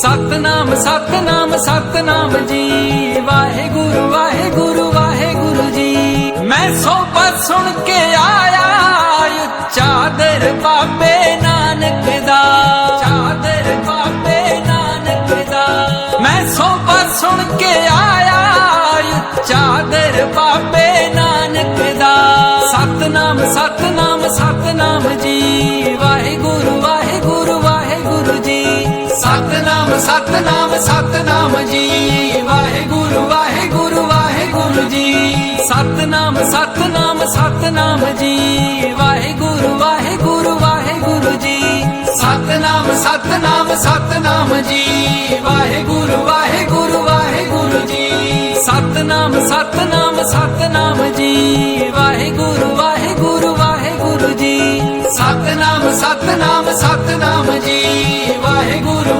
ਸਤਨਾਮ ਸਤਨਾਮ ਸਤਨਾਮ ਜੀ। ਵਾਹਿਗੁਰੂ ਵਾਹਿਗੁਰੂ ਵਾਹਿਗੁਰੂ ਜੀ। ਮੈਂ ਸੋਬਤ ਸੁਣ ਕੇ ਆਇਆ, ਚਾਦਰ ਬਾਬੇ ਨਾਨਕ ਦਾ। सतनाम सतनाम जी वाहे गुरु वाहे गुरु वाहे गुरु जी सतनाम सतनाम सतनाम जी वाहे गुरु वाहे गुरु वाहे गुरु जी सतनाम सतनाम सतनाम जी वाहे गुरु वाहे गुरु वाहे गुरु जी सतनाम सतनाम सतनाम जी वाहे गुरु वाहे गुरु वाहे गुरु जी सतनाम सतनाम सतनाम जी वाहे गुरु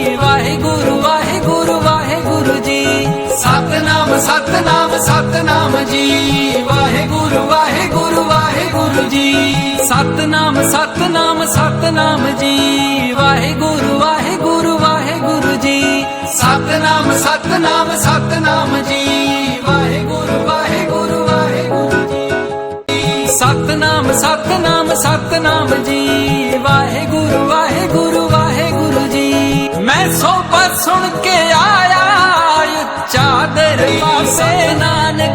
ਜੀ। ਵਾਹਿਗੁਰੂ ਵਾਹਿਗੁਰੂ ਵਾਹਿਗੁਰੂ ਜੀ। ਸਤਨਾਮ ਸਤਨਾਮ ਸਤਨਾਮ ਜੀ। ਵਾਹਿਗੁਰੂ ਵਾਹਿਗੁਰੂ ਵਾਹਿਗੁਰੂ ਜੀ। ਸਤਨਾਮ ਸਤਨਾਮ ਸਤਨਾਮ ਜੀ। ਵਾਹਿਗੁਰੂ ਵਾਹਿਗੁਰੂ ਵਾਹਿਗੁਰੂ ਜੀ। ਸਤਨਾਮ ਸਤਨਾਮ ਸਤਨਾਮ ਜੀ। ਵਾਹਿਗੁਰੂ ਵਾਹਿਗੁਰੂ ਵਾਹਿਗੁਰੂ ਜੀ। ਮੈਂ ਸੋਬਤ ਸੁਣ ਕੇ ਆਇਆ, ਚਾਦਰ ਪਾਸੇ ਨਾਨਕ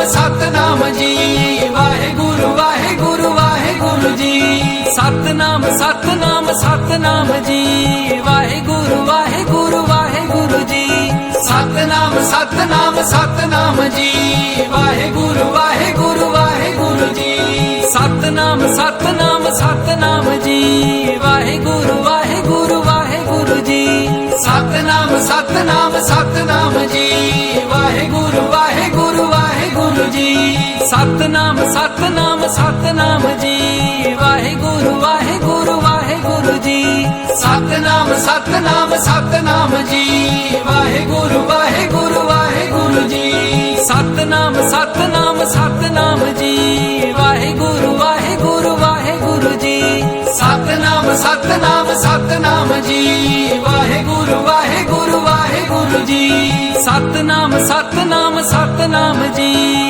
ਸਤਨਾਮ ਸਤਨਾਮ ਜੀ ਵਾਹਿਗੁਰੂ ਵਾਹਿਗੁਰੂ ਵਾਹਿਗੁਰੂ ਜੀ ਸਤਨਾਮ ਸਤਨਾਮ ਸਤਨਾਮ ਜੀ ਵਾਹਿਗੁਰੂ ਵਾਹਿਗੁਰੂ ਵਾਹਿਗੁਰੂ ਜੀ ਸਤਨਾਮ ਸਤਨਾਮ ਸਤਨਾਮ ਜੀ ਵਾਹਿਗੁਰੂ ਵਾਹਿਗੁਰੂ ਵਾਹਿਗੁਰੂ ਜੀ ਸਤਨਾਮ ਸਤਨਾਮ ਸਤਨਾਮ ਜੀ ਵਾਹਿਗੁਰੂ ਵਾਹਿਗੁਰੂ ਵਾਹਿਗੁਰੂ ਜੀ ਸਤਨਾਮ ਸਤਨਾਮ ਸਤਨਾਮ ਜੀ ਵਾਹਿਗੁਰੂ ਵਾਹਿਗੁਰੂ ਵਾਹਿਗੁਰੂ ਜੀ ਸਤਨਾਮ ਸਤਨਾਮ ਸਤਨਾਮ ਜੀ ਵਾਹਿਗੁਰੂ ਵਾਹਿਗੁਰੂ ਵਾਹਿਗੁਰੂ ਜੀ ਸਤਨਾਮ ਸਤਨਾਮ ਸਤਨਾਮ ਜੀ ਵਾਹਿਗੁਰੂ ਵਾਹਿਗੁਰੂ ਵਾਹਿਗੁਰੂ ਜੀ ਸਤਨਾਮ ਸਤਨਾਮ ਸਤਨਾਮ ਜੀ ਵਾਹਿਗੁਰੂ ਵਾਹਿਗੁਰੂ ਵਾਹਿਗੁਰੂ ਜੀ ਸਤਨਾਮ ਸਤਨਾਮ ਸਤਨਾਮ ਜੀ ਵਾਹਿਗੁਰੂ ਵਾਹਿਗੁਰੂ ਵਾਹਿਗੁਰੂ ਜੀ ਸਤਨਾਮ ਸਤਨਾਮ ਸਤਨਾਮ ਜੀ